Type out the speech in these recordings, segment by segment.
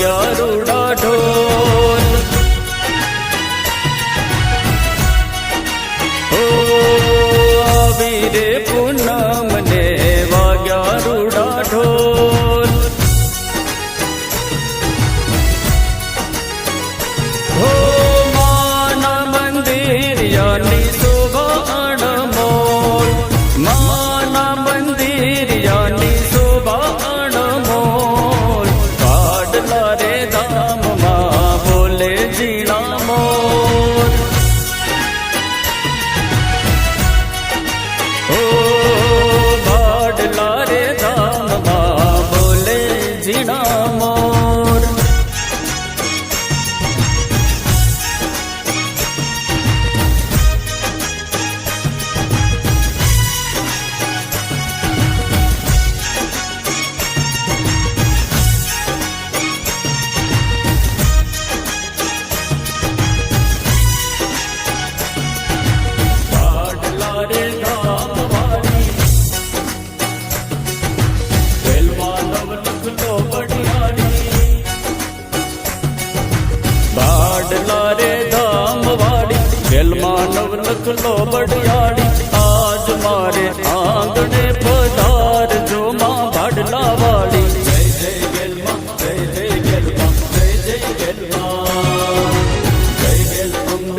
garuda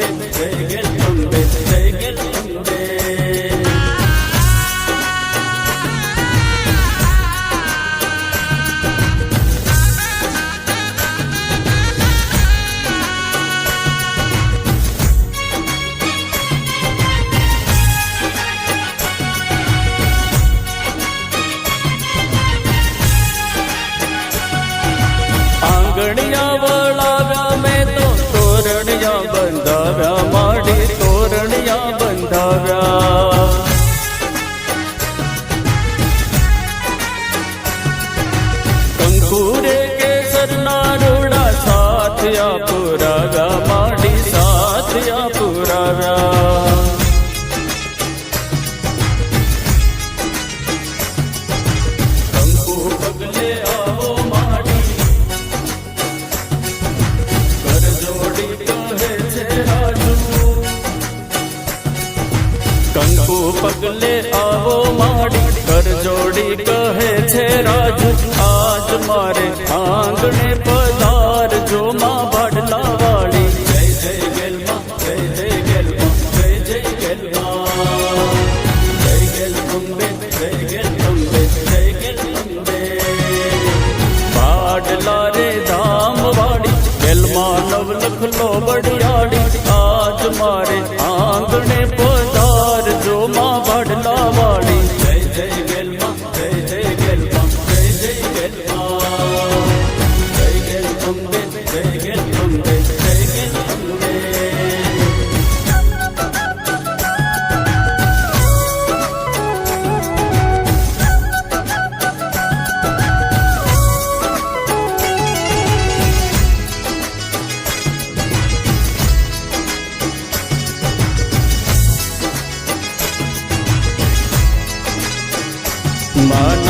হবে રે કેસરના આંગણે પધાર જો માં ભાડલા વાળી જય જય ગેલમાં જય જય ગેલમાં જય જય નવ લખલો બડિયાડી આજ મારે heart.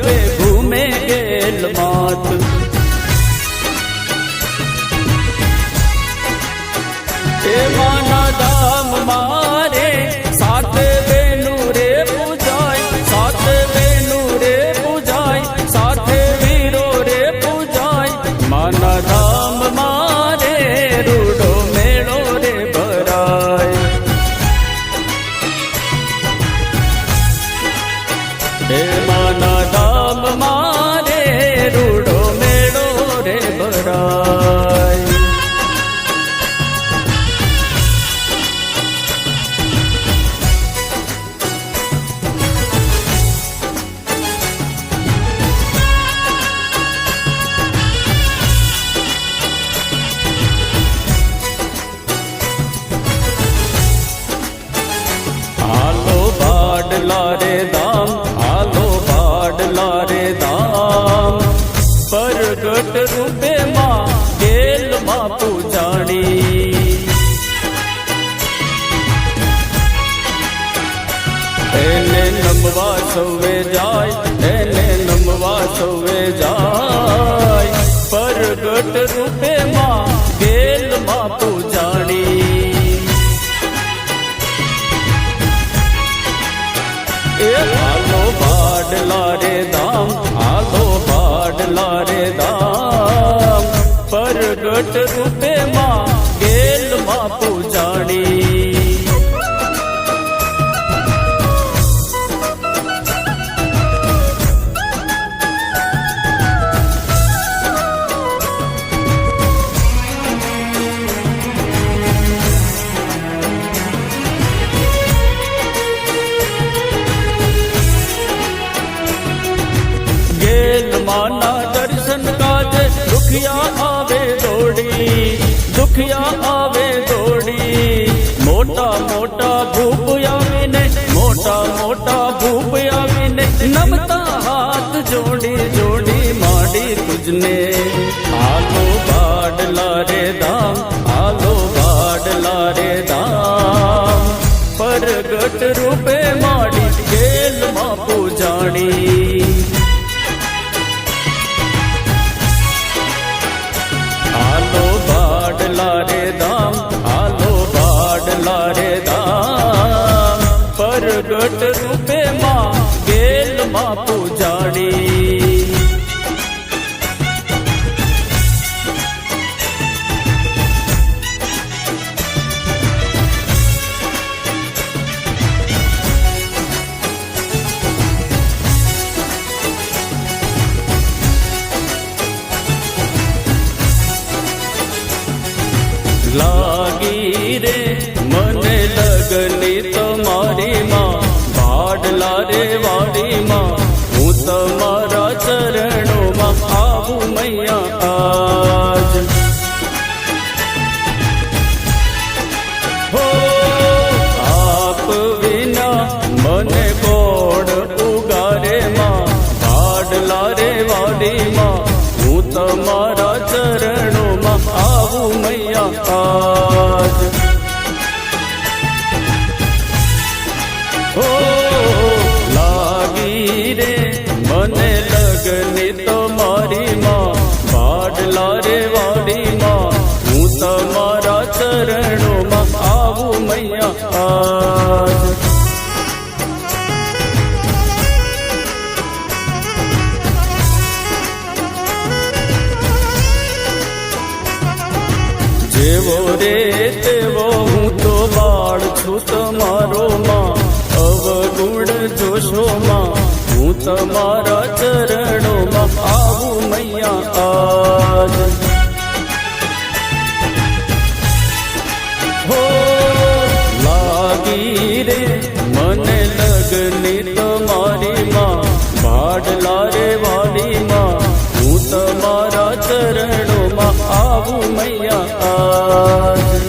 ગરબે ઘૂમે ગેલ માત રૂપે માં ગેલમાં પૂજાણી એ હાલો બાડલા રે દામ હાલો બાડલા રે દામ પરગટ રૂપે માં ગેલમાં પૂજાણી માના દર્શન કાજે દુખિયા આવે દોડી, દુખિયા આવે દોડી. મોટા મોટા ભૂપ આવીને, મોટા મોટા ભૂપ આવીને નમતા હાથ જોડી જોડી માડી તુજને આલો બાડલા રે દામ આલો બાડલા રે દામ પરગટ રૂપે માડી ગેલમાં પૂજાણી. બાડલા રે દામ પરગટ રૂપે માં ગેલમાં પૂજાડી. Oh. જેવો રે તેવો હું તો બાળ છું તમારો માં. અવગુણ જોશો માં. હું તમારા ચરણોમાં આવું મૈયા આજ. God.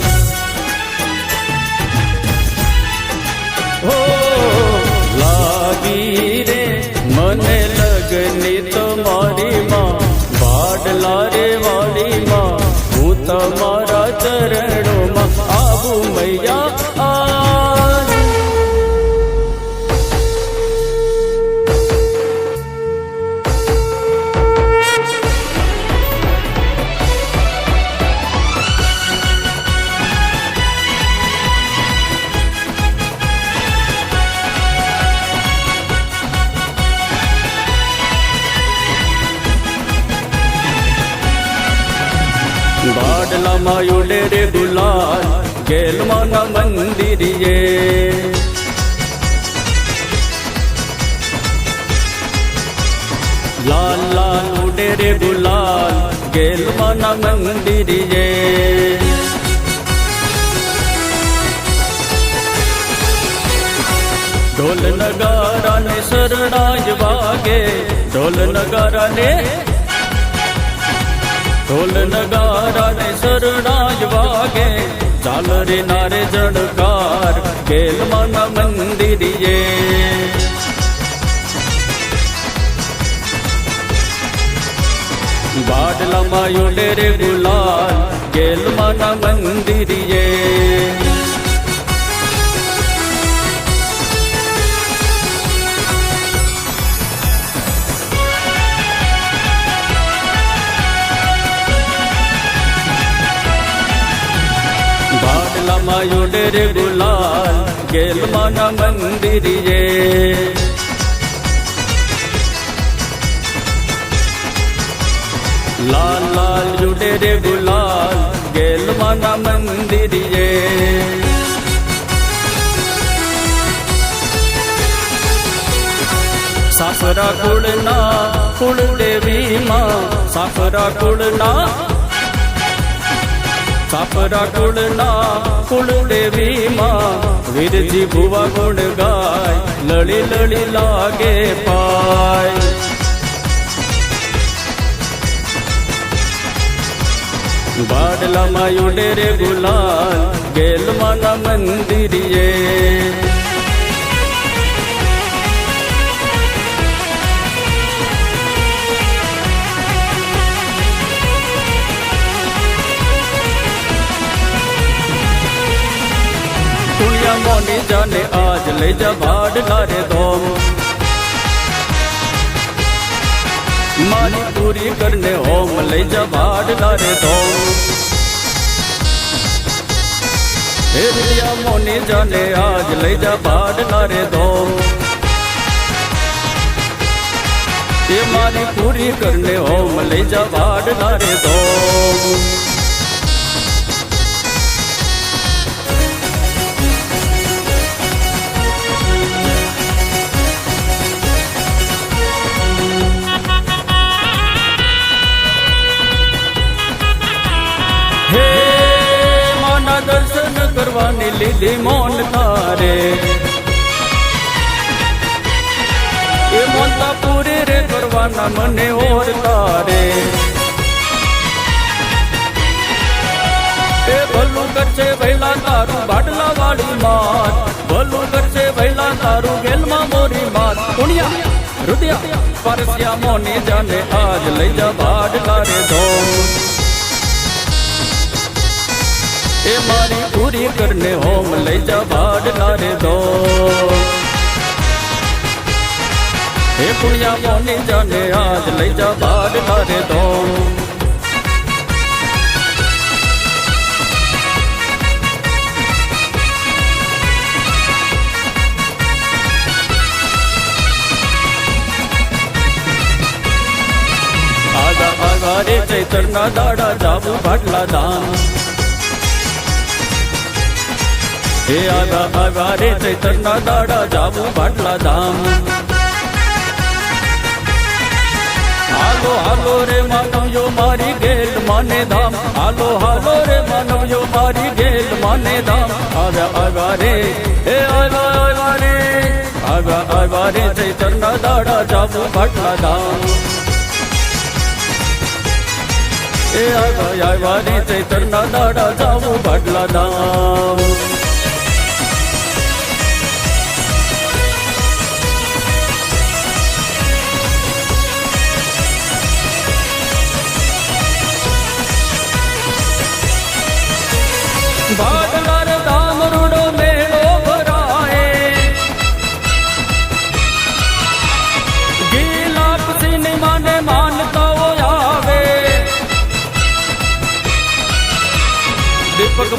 બાદલામાં ઉડે રે દુલાલ ગેલમાં મંદિરિયે લાલ લાલ ઉડે રે ગુલાલ ગેલમાં મંદિરિયે ઢોલ નગારા ને શરણાજ વાગે, ઢોલ નગારા ને ઢોલ નગારા ને શરણાય વાગે ચાલ રે નારે જડકાર ગેલમાં મંદિરિયે બાડલામાં ઉડે રે ગુલાલ ગેલમાં મંદિરિયે બાડલામાં ડેરે ગુલાલ, ગેલમાં મંદિરે લાલ લાલ જુડે રે ગુલાલ, ગેલમાં મંદિરે સાફરા કુળના કુળ દેવીમાં સાફરા કુળના સાફરા કુળના કુળ દેવીમાં વીરજી ભુવા ગુણ ગાય, લળી લળી લાગે પાય. બાડલામાં ઉડે રે ગુલાલ ગેલમાના મંદિરિયે जाने, आज ले जा बाड़ लारे दोम मानी पूरी करने होम, ले जा बाड़ लारे दोम हेरिया मोनी जाने, आज ले जा बाड़ लारे दोम ये मानी पूरी करने होम, ले जा बाड़ लारे दोम લીધી મોન તારે. એ મોનતા પૂરે રે કરવાના મને ઓર તારે. એ ભલું કરશે વહેલા તારું બાટલા વાળી માત ભલું કરશે વહેલા તારું ગેલમાં મોરી માત પુણ્યા, રુદિયા, પરસ્યા મોની જાને આજ લઈ જા બાટલા રે ધોમ એ મારી પૂરી કરને હોમ લઈ જા બાડલા રે દો હે પુણ્યા મોની જાને આજ લઈ જા બાડલા રે દો આગા આગા રે ચૈતરના દાડા જાવું ભાટલા ધામ હે આગા આગા રે ચૈતરના દાડા જાવું ભાટલા ધામ હાલો હાલો રે માનવયો મારી ગેલ માને ધામ હાલો હાલો રે માનવયો મારી ગેલ માને ધામ આગા આગા રે હે આગા આગા રે આગા આગા રે ચૈતરના દાડા જાવું ભાટલા ધામ એ આગા આગા રે ચૈતરના દાડા જાવું ભાટલા ધામ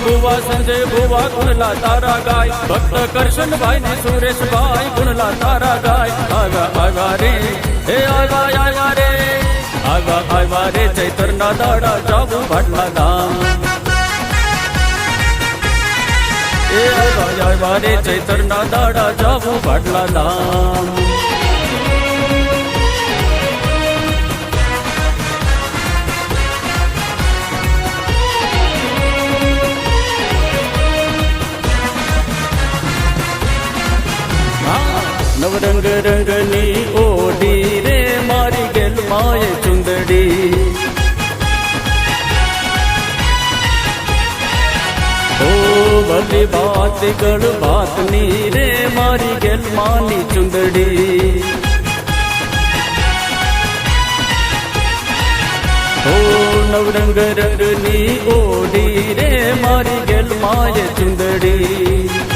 भुवा संजय भुवा गुणला तारा गाय भक्त कर्षण भाई ने सुरेश भाई गुणला तारा गाय आगा आगा रे, हे आगा आगा रे। आगा आगा रे चैतर ना दाड़ा जाबु भटला दाम ए आगा आगा रे चैतर ना दाड़ा जाबु भटला भटला दाम નવરંગ રંગની ઓઢી રે મારી ગેલ માએ ચુંદડી ઓ ભલી વાત ગળ બાતની રે મારી ગેલ માની ચુંદડી ઓ નવરંગ રંગની ઓઢી રે મારી ગેલ માએ ચુંદડી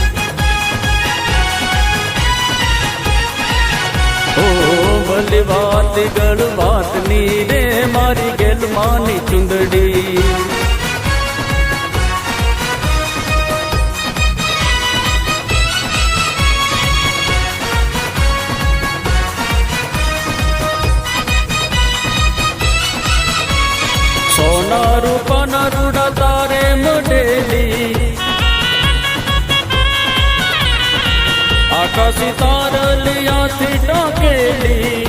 ભલી વાત ગળ વાતની રે મારી ગેલ માની ચુંદડી સોના રૂપાના રૂડા આકાશી તારલિયાથી ટાકેલી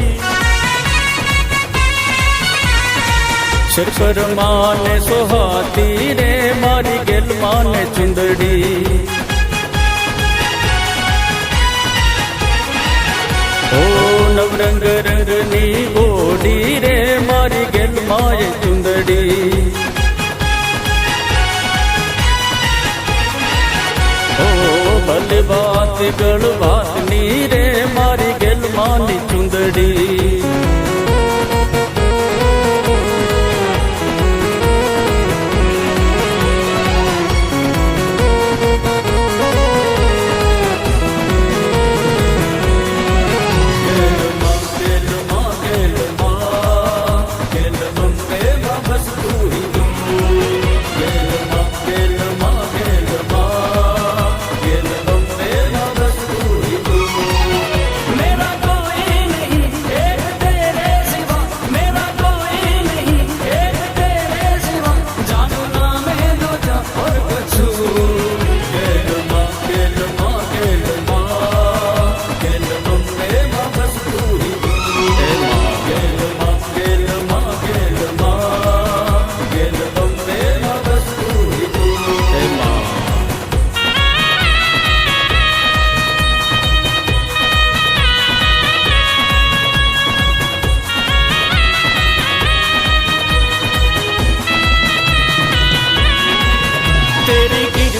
સિર પર માને સોહાતી રે મારી ગેલ માને ચુંદડી ઓ નવરંગ રંગની ઓડી રે મારી ગેલ માએ ચુંદડી ભલે વાત ગળ વાતની રે મારી ગેલ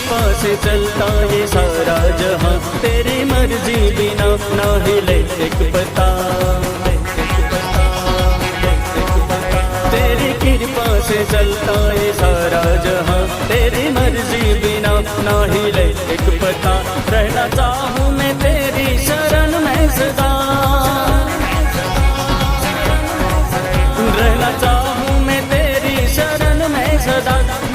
कृपा से चलता ये सारा जहाँ, तेरी मर्ज़ी बिना ना हिले एक पता। तेरी कृपा से चलता ये सारा जहाँ, तेरी मर्ज़ी बिना ना हिले एक पता। रहना चाहूँ मैं तेरी शरण में सदा। रहना चाहूँ मैं तेरी शरण में सदा।